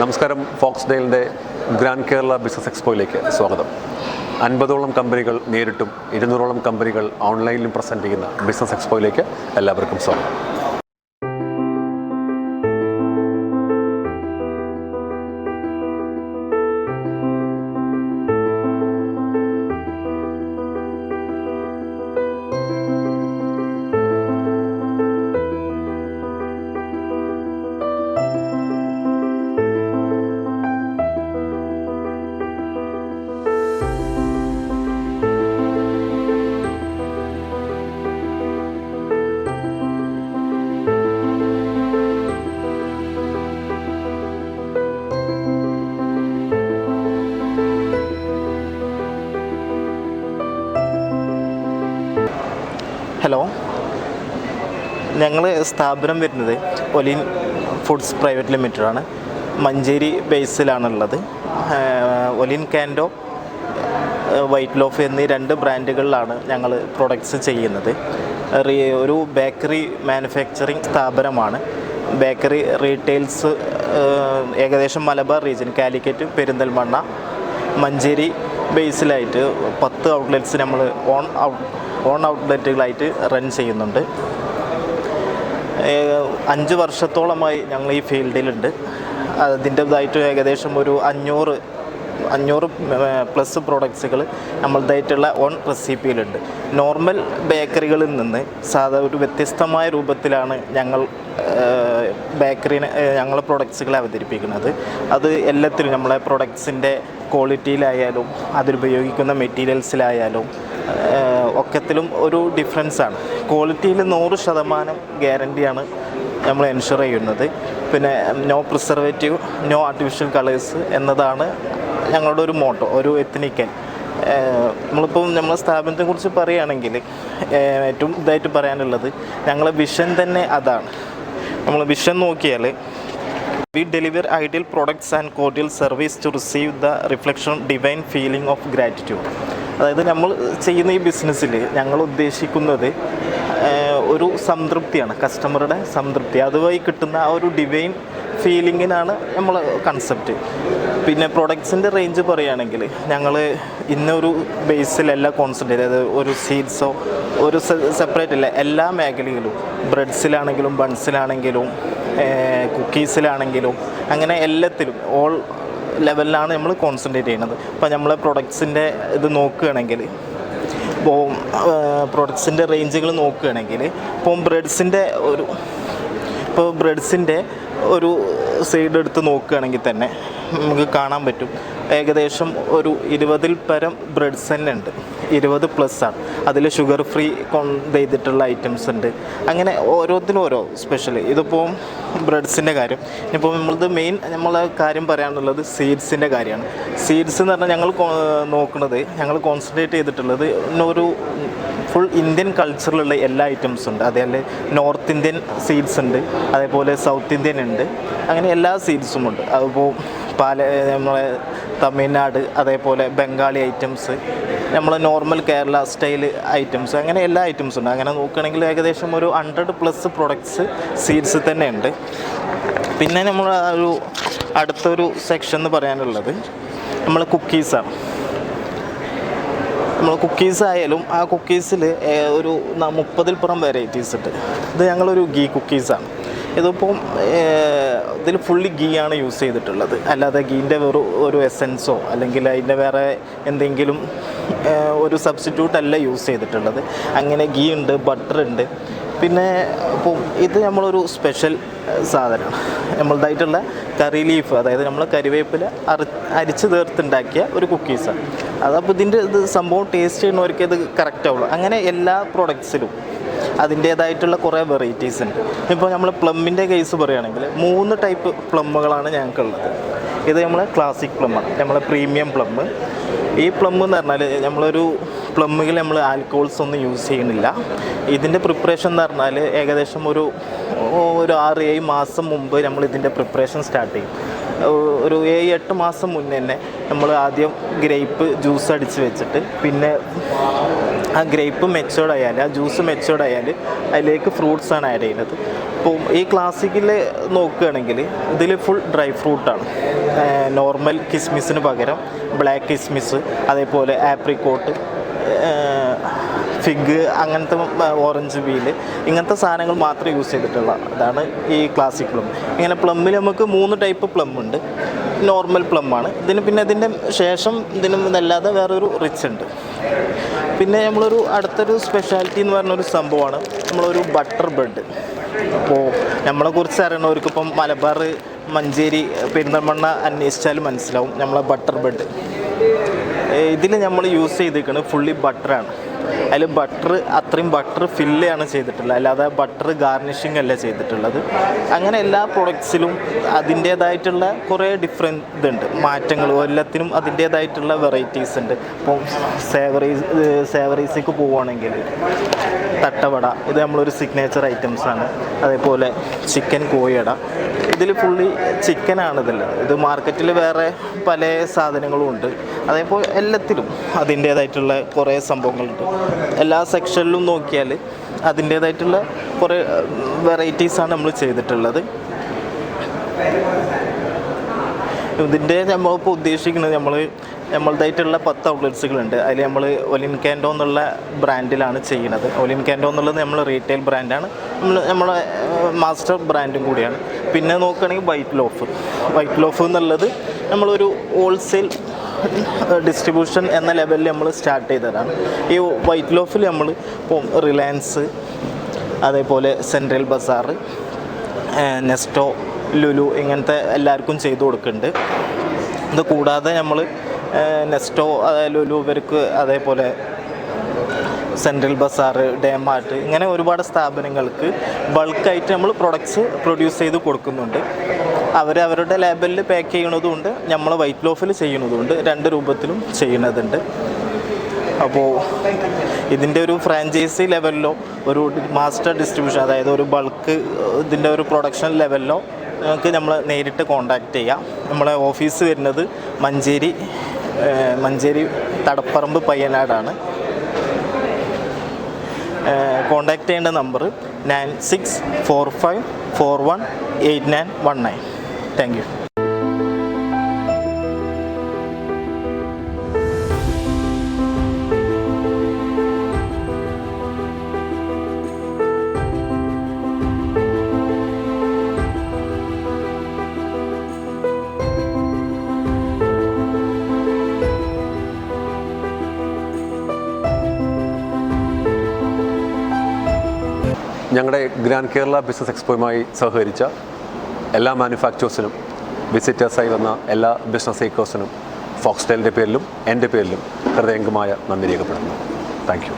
നമസ്കാരം ഫോക്സ് ഡെയിലിന്റെ grand Kerala business എക്സ്പോയിലേക്ക് സ്വാഗതം. അൻപതോളം കമ്പനികൾ നേരിട്ടും ഇരുന്നൂറോളം കമ്പനികൾ ഓൺലൈനിലും പ്രസന്റ് ചെയ്യുന്ന ബിസിനസ് എക്സ്പോയിലേക്ക് എല്ലാവർക്കും സ്വാഗതം. ഹലോ. ഞങ്ങൾ സ്ഥാപനം വരുന്നത് ഒലിൻ ഫുഡ്സ് പ്രൈവറ്റ് ലിമിറ്റഡ് ആണ് മഞ്ചേരി ബേസിലാണുള്ളത്. ഒലിൻ കാൻഡോ വൈറ്റ് ലോഫ് എന്നീ രണ്ട് ബ്രാൻഡുകളിലാണ് ഞങ്ങൾ പ്രൊഡക്ട്സ് ചെയ്യുന്നത്. ഒരു ബേക്കറി മാനുഫാക്ചറിങ് സ്ഥാപനമാണ്. ബേക്കറി റീറ്റെയിൽസ് ഏകദേശം മലബാർ റീജിയൻ കാലിക്കറ്റ് പെരിന്തൽമണ്ണ മഞ്ചേരി ബേസിലായിട്ട് പത്ത് ഔട്ട്ലെറ്റ്സ് നമ്മൾ ഓൺ ഔട്ട് ഓൺ ഔട്ട്ലെറ്റുകളായിട്ട് റൺ ചെയ്യുന്നുണ്ട്. അഞ്ച് വർഷത്തോളമായി ഞങ്ങൾ ഈ ഫീൽഡിലുണ്ട്. അതിന്റെതായിട്ട് ഏകദേശം ഒരു അഞ്ഞൂറ് അഞ്ഞൂറ് പ്ലസ് പ്രോഡക്ട്സുകൾ നമ്മളതായിട്ടുള്ള ഓൺ റെസിപ്പിയിലുണ്ട്. നോർമൽ ബേക്കറികളിൽ നിന്ന് സാധാ ഒരു വ്യത്യസ്തമായ രൂപത്തിലാണ് ഞങ്ങൾ ബേക്കറിനെ ഞങ്ങളെ പ്രൊഡക്ട്സുകളെ അവതരിപ്പിക്കുന്നത്. അത് എല്ലാത്തിനും നമ്മളെ പ്രൊഡക്ട്സിന്റെ ക്വാളിറ്റിയിലായാലും അതിലുപയോഗിക്കുന്ന മെറ്റീരിയൽസിലായാലും ഒക്കത്തിലും ഒരു ഡിഫറൻസാണ് ക്വാളിറ്റിയിൽ നൂറ് ശതമാനം ഗ്യാരണ്ടിയാണ് നമ്മൾ എൻഷുർ ചെയ്യുന്നത്. പിന്നെ no preservative no artificial colours എന്നതാണ് ഞങ്ങളുടെ ഒരു മോട്ടോ ഒരു എത്തനിക്കൽ നമ്മളിപ്പം നമ്മളെ സ്ഥാപനത്തെ കുറിച്ച് പറയുകയാണെങ്കിൽ ഏറ്റവും ഇതായിട്ട് പറയാനുള്ളത് ഞങ്ങളെ വിഷൻ തന്നെ അതാണ്. നമ്മൾ വിഷൻ നോക്കിയാൽ we deliver ideal products and cordial service to receive the reflection divine feeling of gratitude അതായത് നമ്മൾ ചെയ്യുന്ന ഈ ബിസിനസ്സിൽ ഞങ്ങൾ ഉദ്ദേശിക്കുന്നത് ഒരു സംതൃപ്തിയാണ് കസ്റ്റമറുടെ സംതൃപ്തി. അതുവഴി കിട്ടുന്ന ആ ഒരു ഡിവൈൻ ഫീലിങ്ങിനാണ് നമ്മൾ കൺസെപ്റ്റ് പിന്നെ പ്രൊഡക്ട്സിന്റെ റേഞ്ച് പറയുകയാണെങ്കിൽ ഞങ്ങൾ ഇന്നൊരു ബേസിലല്ല കോൺസെൻട്രേറ്റ് അതായത് ഒരു സീഡ്സോ ഒരു സെപ്പറേറ്റ് അല്ല എല്ലാ മേഖലയിലും ബ്രെഡ്സിലാണെങ്കിലും ബൺസിലാണെങ്കിലും കുക്കീസിലാണെങ്കിലും അങ്ങനെ എല്ലാത്തിലും ഓൾ ലെവലിലാണ് നമ്മൾ കോൺസെൻട്രേറ്റ് ചെയ്യുന്നത്. അപ്പോൾ നമ്മളെ പ്രൊഡക്ട്സിന്റെ ഇത് നോക്കുകയാണെങ്കിൽ ഇപ്പോൾ പ്രൊഡക്ട്സിന്റെ റേഞ്ചുകൾ നോക്കുകയാണെങ്കിൽ ഇപ്പം ബ്രെഡ്സിന്റെ ഒരു ഇപ്പോൾ ബ്രെഡ്സിന്റെ ഒരു സൈഡ് എടുത്ത് നോക്കുകയാണെങ്കിൽ തന്നെ നമുക്ക് കാണാൻ പറ്റും. ഏകദേശം ഒരു ഇരുപതിൽ പരം ബ്രെഡ്സ് തന്നെ ഉണ്ട്. ഇരുപത് പ്ലസ് ആണ്. അതിൽ ഷുഗർ ഫ്രീ കൊണ്ട് ചെയ്തിട്ടുള്ള ഐറ്റംസ് ഉണ്ട്. അങ്ങനെ ഓരോത്തിനും ഓരോ സ്പെഷ്യൽ ഇതിപ്പോൾ ബ്രെഡ്സിന്റെ കാര്യം. ഇപ്പോൾ നമ്മളത് മെയിൻ നമ്മൾ കാര്യം പറയാനുള്ളത് സീഡ്സിന്റെ കാര്യമാണ് സീഡ്സ് എന്ന് പറഞ്ഞാൽ ഞങ്ങൾ നോക്കുന്നത് ഞങ്ങൾ കോൺസെൻട്രേറ്റ് ചെയ്തിട്ടുള്ളത് ഒരു ഫുൾ ഇന്ത്യൻ കൾച്ചറിലുള്ള എല്ലാ ഐറ്റംസും ഉണ്ട്. അതേപോലെ നോർത്ത് ഇന്ത്യൻ സീഡ്സ് ഉണ്ട്. അതേപോലെ സൗത്ത് ഇന്ത്യൻ ഉണ്ട്. അങ്ങനെ എല്ലാ സീഡ്സും ഉണ്ട്. അതിപ്പോൾ പാല നമ്മളെ തമിഴ്നാട് അതേപോലെ ബംഗാളി ഐറ്റംസ് നമ്മൾ നോർമൽ കേരള സ്റ്റൈൽ ഐറ്റംസ് അങ്ങനെ എല്ലാ ഐറ്റംസും ഉണ്ട്. അങ്ങനെ നോക്കുകയാണെങ്കിൽ ഏകദേശം ഒരു ഹൺഡ്രഡ് പ്ലസ് പ്രൊഡക്ട്സ് സീഡ്സ് തന്നെ ഉണ്ട്. പിന്നെ നമ്മൾ ഒരു അടുത്തൊരു സെക്ഷൻ എന്ന് പറയാനുള്ളത് നമ്മൾ കുക്കീസാണ് നമ്മൾ കുക്കീസ് ആയാലും ആ കുക്കീസിൽ ഒരു മുപ്പതിൽ പുറം വെറൈറ്റീസ് ഉണ്ട് ഇത് ഞങ്ങളൊരു ഗീ കുക്കീസാണ് ഇതിപ്പം ഇതിൽ ഫുള്ളി ഗീ ആണ് യൂസ് ചെയ്തിട്ടുള്ളത്. അല്ലാതെ ഗീന്റെ വെറു ഒരു എസെൻസോ അല്ലെങ്കിൽ അതിന്റെ വേറെ എന്തെങ്കിലും ഒരു സബ്സ്റ്റിറ്റ്യൂട്ട് അല്ല യൂസ് ചെയ്തിട്ടുള്ളത്. അങ്ങനെ ഗീ ഉണ്ട് ബട്ടർ ഉണ്ട് പിന്നെ ഇപ്പം ഇത് നമ്മളൊരു സ്പെഷ്യൽ സാധനമാണ് നമ്മളതായിട്ടുള്ള കറി ലീഫ് അതായത് നമ്മൾ കരിവേപ്പില അറി അരിച്ച് തീർത്തുണ്ടാക്കിയ ഒരു കുക്കീസാണ് അതപ്പോൾ ഇതിന്റെ ഇത് സംഭവം ടേസ്റ്റ് ചെയ്യുന്നവർക്ക് ഇത് കറക്റ്റ് ആവുള്ളൂ. അങ്ങനെ എല്ലാ പ്രൊഡക്ട്സിലും അതിന്റേതായിട്ടുള്ള കുറേ വെറൈറ്റീസ് ഉണ്ട്. ഇപ്പോൾ നമ്മൾ പ്ലമ്മിന്റെ കേസ് പറയുകയാണെങ്കിൽ മൂന്ന് ടൈപ്പ് പ്ലമ്മുകളാണ് ഞങ്ങൾക്കുള്ളത്. ഇത് നമ്മൾ ക്ലാസിക് പ്ലമ്മാണ് നമ്മളെ പ്രീമിയം പ്ലം ഈ പ്ലം എന്ന് പറഞ്ഞാൽ നമ്മളൊരു പ്ലമ്മുകൾ നമ്മൾ ആൽക്കോൾസ് ഒന്നും യൂസ് ചെയ്യുന്നില്ല. ഇതിന്റെ പ്രിപ്പറേഷൻ എന്ന് പറഞ്ഞാൽ ഏകദേശം ഒരു ഒരു ആറ് ഏഴ് മാസം മുമ്പ് നമ്മൾ ഇതിന്റെ പ്രിപ്പറേഷൻ സ്റ്റാർട്ട് ചെയ്യും. ഒരു ഏഴ് എട്ട് മാസം മുന്നേ തന്നെ നമ്മൾ ആദ്യം ഗ്രേപ്പ് ജ്യൂസ് അടിച്ച് വെച്ചിട്ട് പിന്നെ ആ ഗ്രേപ്പ് മെച്ചോർഡ് ആയാൽ ആ ജ്യൂസ് മെച്ചോർഡ് ആയാൽ അതിലേക്ക് ഫ്രൂട്ട്സാണ് ആഡ് ചെയ്യുന്നത്. അപ്പോൾ ഈ ക്ലാസിക്കിൽ നോക്കുകയാണെങ്കിൽ ഇതിൽ ഫുൾ ഡ്രൈ ഫ്രൂട്ടാണ് നോർമൽ കിസ്മിസിന് പകരം ബ്ലാക്ക് കിസ്മിസ് അതേപോലെ ആപ്രിക്കോട്ട് ഫിഗ് അങ്ങനത്തെ ഓറഞ്ച് വീൽ ഇങ്ങനത്തെ സാധനങ്ങൾ മാത്രമേ യൂസ് ചെയ്തിട്ടുള്ള അതാണ് ഈ ക്ലാസിക് പ്ലം ഇങ്ങനെ പ്ലമ്മിൽ നമുക്ക് മൂന്ന് ടൈപ്പ് പ്ലം ഉണ്ട്. നോർമൽ പ്ലം ആണ്. ഇതിന് പിന്നെ ഇതിന്റെ ശേഷം ഇതിന് ഇതല്ലാതെ വേറൊരു റിച്ച് ഉണ്ട്. പിന്നെ നമ്മളൊരു അടുത്തൊരു സ്പെഷ്യാലിറ്റി എന്ന് പറഞ്ഞൊരു സംഭവമാണ് നമ്മളൊരു ബട്ടർ ബ്രെഡ് അപ്പോൾ നമ്മളെക്കുറിച്ച് അറിയണവർക്ക് ഇപ്പം മലബാർ മഞ്ചേരി പെരിന്തൽമണ്ണ അന്വേഷിച്ചാൽ മനസ്സിലാവും നമ്മളെ ബട്ടർ ബ്രെഡ് ഇതിൽ നമ്മൾ യൂസ് ചെയ്തിരിക്കുന്നത് ഫുള്ളി ബട്ടറാണ് അതിൽ ബട്ടർ അത്രയും ബട്ടർ ഫില്ലാണ് ചെയ്തിട്ടുള്ളത്. അല്ലാതെ ബട്ടർ ഗാർണിഷിംഗ് അല്ല ചെയ്തിട്ടുള്ളത്. അങ്ങനെ എല്ലാ പ്രൊഡക്ട്സിലും അതിന്റേതായിട്ടുള്ള കുറേ ഡിഫറെന്റ് ഇതുണ്ട്. മാറ്റങ്ങൾ എല്ലാത്തിനും അതിന്റേതായിട്ടുള്ള വെറൈറ്റീസ് ഉണ്ട്. ഇപ്പോൾ സേവറീസ് സേവറീസിലേക്ക് പോവുകയാണെങ്കിൽ തട്ടവട ഇത് നമ്മളൊരു സിഗ്നേച്ചർ ഐറ്റംസ് ആണ്. അതേപോലെ ചിക്കൻ കോയട ഇതിൽ ഫുള്ളി ചിക്കനാണ് ഇതുള്ളത് ഇത് മാർക്കറ്റിൽ വേറെ പല സാധനങ്ങളും ഉണ്ട്. അതേപോലെ എല്ലാത്തിലും അതിന്റേതായിട്ടുള്ള കുറേ സംഭവങ്ങളുണ്ട്. എല്ലാ സെക്ഷനിലും നോക്കിയാൽ അതിന്റേതായിട്ടുള്ള കുറേ വെറൈറ്റീസാണ് നമ്മൾ ചെയ്തിട്ടുള്ളത്. ഇതിന്റെ നമ്മളിപ്പോൾ ഉദ്ദേശിക്കുന്നത് നമ്മൾ നമ്മളതായിട്ടുള്ള പത്ത് ഔട്ട്ലെറ്റ്സുകളുണ്ട്. അതിൽ നമ്മൾ ഒലിൻ കാൻഡോ എന്നുള്ള ബ്രാൻഡിലാണ് ചെയ്യുന്നത്. ഒലിൻ കാൻഡോ എന്നുള്ളത് നമ്മൾ റീറ്റെയിൽ ബ്രാൻഡാണ്. നമ്മൾ നമ്മളെ മാസ്റ്റർ ബ്രാൻഡും കൂടിയാണ്. പിന്നെ നോക്കുകയാണെങ്കിൽ വൈറ്റ് ലോഫ്. വൈറ്റ് ലോഫ് എന്നുള്ളത് നമ്മളൊരു ഹോൾസെയിൽ ഡിസ്ട്രിബ്യൂഷൻ എന്ന ലെവലിൽ നമ്മൾ സ്റ്റാർട്ട് ചെയ്തതാണ്. ഈ വൈറ്റ് ലോഫിൽ നമ്മൾ ഇപ്പോൾ റിലയൻസ് അതേപോലെ സെൻട്രൽ ബസാർ നെസ്റ്റോ ലുലു ഇങ്ങനത്തെ എല്ലാവർക്കും ചെയ്തു കൊടുക്കുന്നുണ്ട്. ഇത് കൂടാതെ നമ്മൾ നെസ്റ്റോ ലുലു ഇവർക്ക് അതേപോലെ സെൻട്രൽ ബസാർ ഡേമാർട്ട് ഇങ്ങനെ ഒരുപാട് സ്ഥാപനങ്ങൾക്ക് ബൾക്കായിട്ട് നമ്മൾ പ്രൊഡക്ട്സ് പ്രൊഡ്യൂസ് ചെയ്ത് കൊടുക്കുന്നുണ്ട്. അവർ അവരുടെ ലേബലിൽ പാക്ക് ചെയ്യണതുകൊണ്ട് നമ്മൾ വൈറ്റ് ലോഫിൽ ചെയ്യണതുകൊണ്ട് രണ്ട് രൂപത്തിലും ചെയ്യണതുണ്ട്. അപ്പോൾ ഇതിന്റെ ഒരു ഫ്രാഞ്ചൈസി ലെവലിലോ ഒരു മാസ്റ്റർ ഡിസ്ട്രിബ്യൂഷൻ അതായത് ഒരു ബൾക്ക് ഇതിന്റെ ഒരു പ്രൊഡക്ഷൻ ലെവലിലോ നിങ്ങൾക്ക് നമ്മൾ നേരിട്ട് കോൺടാക്റ്റ് ചെയ്യാം. നമ്മളെ ഓഫീസ് വരുന്നത് മഞ്ചേരി മഞ്ചേരി തടപ്പറമ്പ് പയ്യനാടാണ്. കോണ്ടാക്ട് ചെയ്യേണ്ട number nine six four five four one eight nine one nine thank you. ഞങ്ങളുടെ ഗ്രാൻഡ് കേരള ബിസിനസ് എക്സ്പോയുമായി സഹകരിച്ച എല്ലാ മാനുഫാക്ചേഴ്സിനും വിസിറ്റേഴ്സായി വന്ന എല്ലാ ബിസിനസ് ഏക്കേഴ്സിനും ഫോക്സ്റ്റൈലിന്റെ പേരിലും എന്റെ പേരിലും ഹൃദയംഗമായ നന്ദി രേഖപ്പെടുത്തുന്നു. താങ്ക്